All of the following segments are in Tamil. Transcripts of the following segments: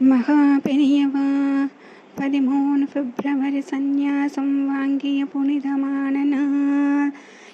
மகா பெரியவா பதிமூணு பிப்ரவரி சந்நியாசம் வாங்கிய புனிதமான நாள்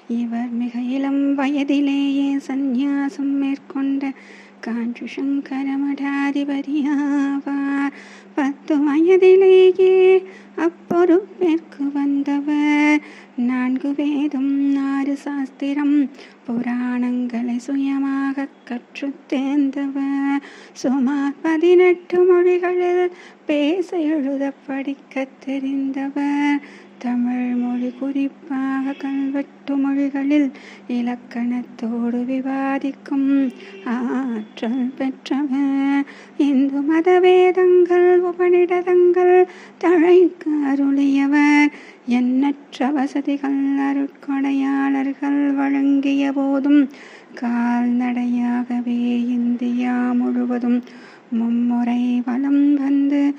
இவர் மிக இளம் வயதிலேயே சந்நியாசம் மேற்கொண்ட காஞ்சி சங்கர மடாதிபதியாவார் பத்து வயதிலேயே அப்பொறுப்பிற்கு வந்தவர். நான்கு வேதம் ஆறு சாஸ்திரம் புராணங்கள் சுயமாக கற்று தேர்ந்தவர் சுமார் பதினெட்டு மொழிகளில் பேச எழுத படிக்க தெரிந்தவர். தமிழ் மொழி குறிப்பாக கல்வெட்டு மொழிகளில் இலக்கணத்தோடு விவாதிக்கும் ஆற்றல் பெற்றவர் இந்து மத வேதங்கள் உபநிடதங்கள் தழைக்கு அருளியவர். எண்ணற்ற வசதிகள் அருட்கொடையாளர்கள் வழங்கிய போதும் கால்நடையாகவே இந்தியா முழுவதும் மும்முறை வலம் வந்து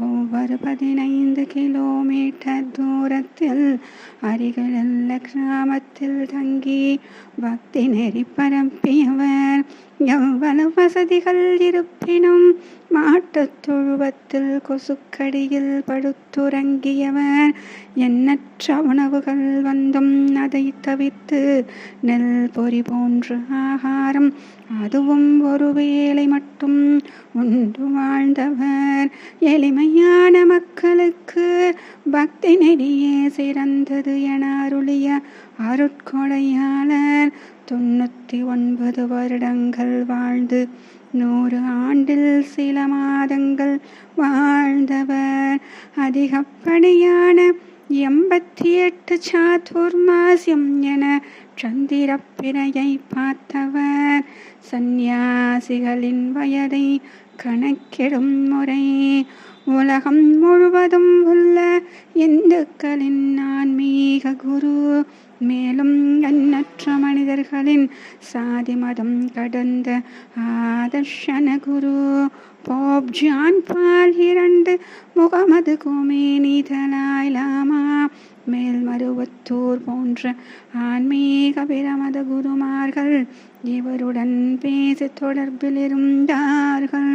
ஒவ்வொரு பதினைந்து கிலோமீட்டர் தூரத்தில் அருகிலுள்ள கிராமத்தில் தங்கி பக்தி நெறி பரப்பியவர் எவ்வளவு வசதிகள் இருப்பினும் மாட்டுத் தொழுவத்தில் கொசுக்கடியில் படுத்துறங்கியவர். எண்ணற்ற உணவுகள் வந்தும் அதை தவித்து நெல் பொறி போன்ற ஆகாரம் அதுவும் ஒரு வேளை மட்டும் உண்டு வாழ்ந்தவர். எளிமையான மக்களுக்கு பக்தி நெறியே சிறந்தது என அருளிய அருட்கொடையாளர். தொண்ணூற்றி ஒன்பது வருடங்கள் வாழ்ந்து நூறு ஆண்டில் சில மாதங்கள் வாழ்ந்தவர். அதிகப்படியான எண்பத்தி எட்டு சாதுர்மாசியம் என சந்திரப்பிறையை பார்த்தவர். சந்நியாசிகளின் வயதை கணக்கிடும் முறை உலகம் முழுவதும் உள்ள இந்துக்களின் ஆன்மீக குரு மேலும் எண்ணற்ற மனிதர்களின் சாதி மதம் கடந்த ஆதர்ஷன குரு போப் ஜான் பால் இரண்டு Muhammad Khomeini Dalai Lama Melmaruvathur போன்ற ஆன்மீக பிரமத குருமார்கள் இவருடன் பேச தொடர்பில் இருந்தார்கள்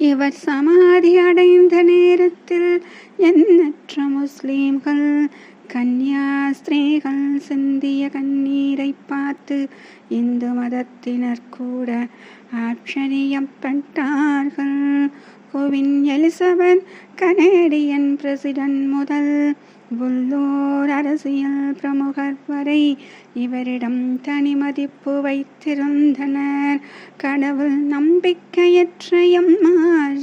இவர் சமாதி அடைந்த நேரத்தில் எண்ணற்ற முஸ்லீம்கள் கன்னியாஸ்திரீகள் சிந்திய கண்ணீரை பார்த்து இந்து மதத்தினர் கூட ஆச்சரியப்பட்டார்கள் கோவின் எலிசபெத் கனேடியன் பிரசிடென்ட் முதல் உள்ளூர் அரசியல் பிரமுகர் வரை இவரிடம் தனி மதிப்பு வைத்திருந்தனர். கடவுள் நம்பிக்கையற்ற எம்மார்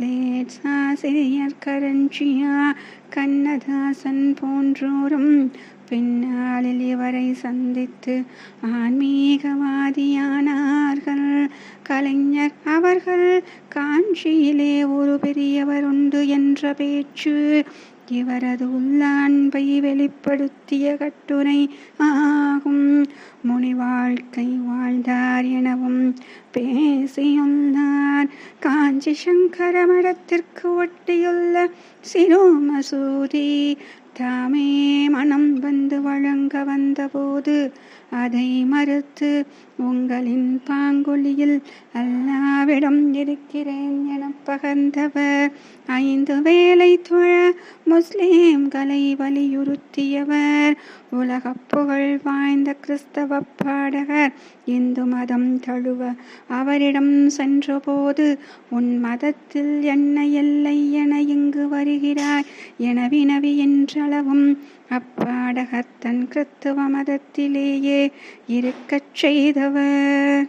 லேட்சாசிரியர் கரஞ்சியா கண்ணதாசன் போன்றோரும் பின்னாளில் இவரை சந்தித்து ஆன்மீகவாதியானார்கள். கலைஞர் அவர்கள் காஞ்சியிலே ஒரு பெரியவர் உண்டு என்ற பேச்சு இவரது உள்ள அன்பை வெளிப்படுத்திய கட்டுரை ஆகும். முனி வாழ்க்கை வாழ்ந்தார் எனவும் பேசியுள்ளார். காஞ்சி சங்கர மடத்திற்கு ஒட்டியுள்ள சிறு மசூதி தாமே மனம் வந்து வழங்க வந்தபோது அதை மறுத்து உங்களின் பாங்குழியில் அல்லாவிடம் இருக்கிறேன் என பகர்ந்தவர். ஐந்து வேலை தொழ முஸ்லிம்களை வலியுறுத்தியவர். உலக புகழ் வாய்ந்த கிறிஸ்தவ பாடகர் இந்து மதம் தழுவ அவரிடம் சென்றபோது உன் மதத்தில் என்ன எல்லை என இங்கு வருகிறாய். என வினவி என்றளவும் அளவும் அப்பாடகத்தன் கிறித்துவ மதத்திலேயே இருக்கச் செய்தவர்.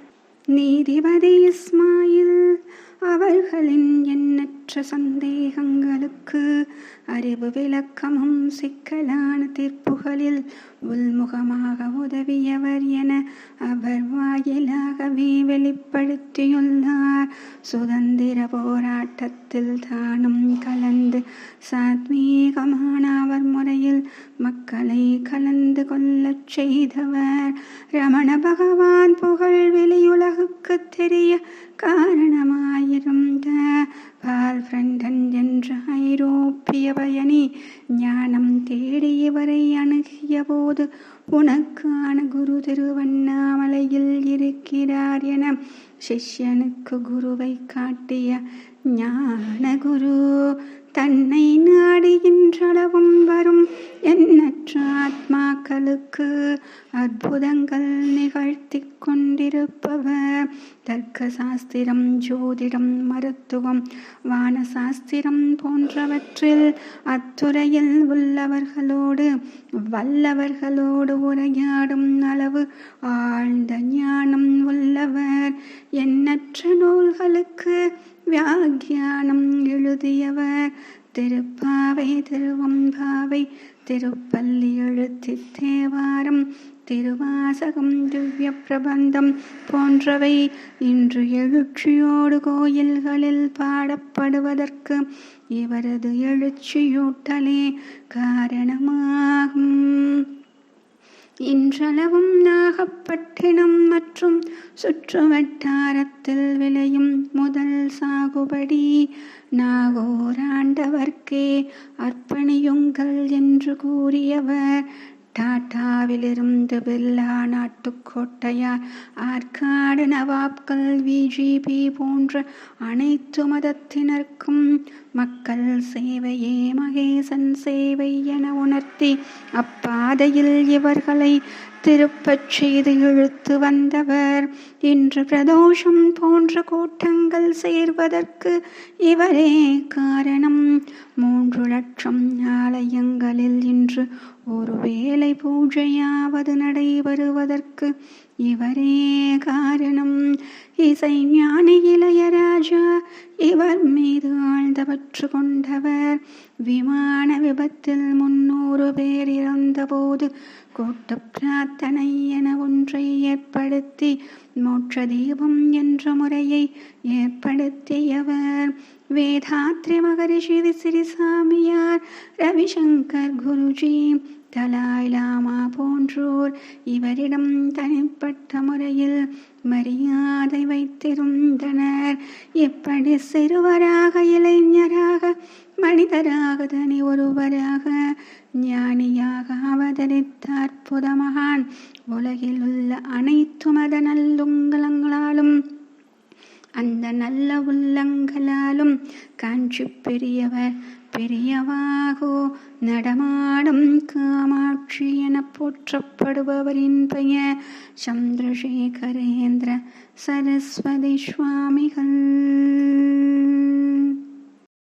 நீதிபதி இஸ்மாயில் அவர்களின் எண்ணற்ற சந்தேகங்களுக்கு அறிவு விளக்கமும் சிக்கலான தீர்ப்புகளில் உள்முகமாக உதவியவர் என அவர் வாயிலாகவே வெளிப்படுத்தியுள்ளார். சுதந்திர போராட்டத்தில் தானும் கலந்து சாத்வீகமான அவர் முறையில் மக்களை கலந்து கொள்ளச் செய்தவர். ரமண பகவான் புகழ் வெளியுலகுக்கு தெரிய காரணமாயிருந்த பால் ஃப்ரெண்டன் என்ற ஐரோப்பிய பயனே ஞானம் தேடி இவரை அணுகிய போது உனக்கான குரு திருவண்ணாமலையில் இருக்கிறார் என சிஷ்யனுக்கு குருவை காட்டிய ஞான குரு தன்னை நாடுகின்றளவும் வரும் என் ஆத்மாக்களுக்கு அற்புதங்கள் நிகழ்த்தி கொண்டிருப்பவர். தர்க்க சாஸ்திரம் ஜோதிடம் மருத்துவம் வானசாஸ்திரம் போன்றவற்றில் அத்துறையில் உள்ளவர்களோடு வல்லவர்களோடு உரையாடும் அளவு ஆழ்ந்த ஞானம் உள்ளவர். எண்ணற்ற நூல்களுக்கு வியாக்கியானம் எழுதியவர். திருப்பாவை திருவம்பாவை திருப்பள்ளி எழுத்தி தேவாரம் திருவாசகம் திவ்ய பிரபந்தம் போன்றவை இன்று எழுச்சியோடு கோயில்களில் பாடப்படுவதற்கு இவரது எழுச்சியூட்டலே காரணமாகும். இன்றளவும் நாகப்பட்டினம் மற்றும் சுற்று வட்டாரத்தில் விளையும் முதல் சாகுபடி நாகோராண்டவர்க்கே அர்ப்பணியுங்கள் என்று கூறியவர் டாட்டாவிலிருந்து பில்லா நாட்டுக்கோட்டையார் ஆற்காடு நவாப்கள் விஜிபி போன்ற அனைத்து மதத்தினருக்கும் மக்கள் சேவையே மகேசன் சேவை என உணர்த்தி அப்பாதையில் இவர்களை திருப்பச் செய்து இழுத்து வந்தவர். இன்று பிரதோஷம் போன்ற கூட்டங்கள் சேர்வதற்கு இவரே காரணம். மூன்று லட்சம் ஆலயங்களில் இன்று ஒருவேளை இறை பூஜையாவது நடைபெறுவதற்கு இவரே காரணம். இசை ஞானி இளையராஜா இவர் மீது ஆழ்ந்தவற்று கொண்டவர். விமான விபத்தில் முன்னூறு பேர் இறந்தபோது கூட்டு பிரார்த்தனை என ஒன்றை ஏற்படுத்தி மோட்ச தீபம் என்ற முறையை ஏற்படுத்தியவர். வேதாத்ரி மகரிஷி விசிறிசாமியார் ரவிசங்கர் குருஜி தலாய் லாமா போன்றோர் இவரிடம் தனிப்பட்ட முறையில் மரியாதை வைத்திருந்தனர். எப்படி சிறுவராக இளைஞராக மனிதராக தனி ஒருவராக ஞானியாக அவதரித்த அற்புத மகான் உலகில் உள்ள அனைத்து மத நல்லுங்கலங்களாலும் அந்த நல்ல உள்ளங்களாலும் காஞ்சி பெரியவர் பெரியவாகோ நடமாடும் காமாட்சி என போற்றப்படுபவரின் பெயர் சந்திரசேகரேந்திர சரஸ்வதி சுவாமிகள்.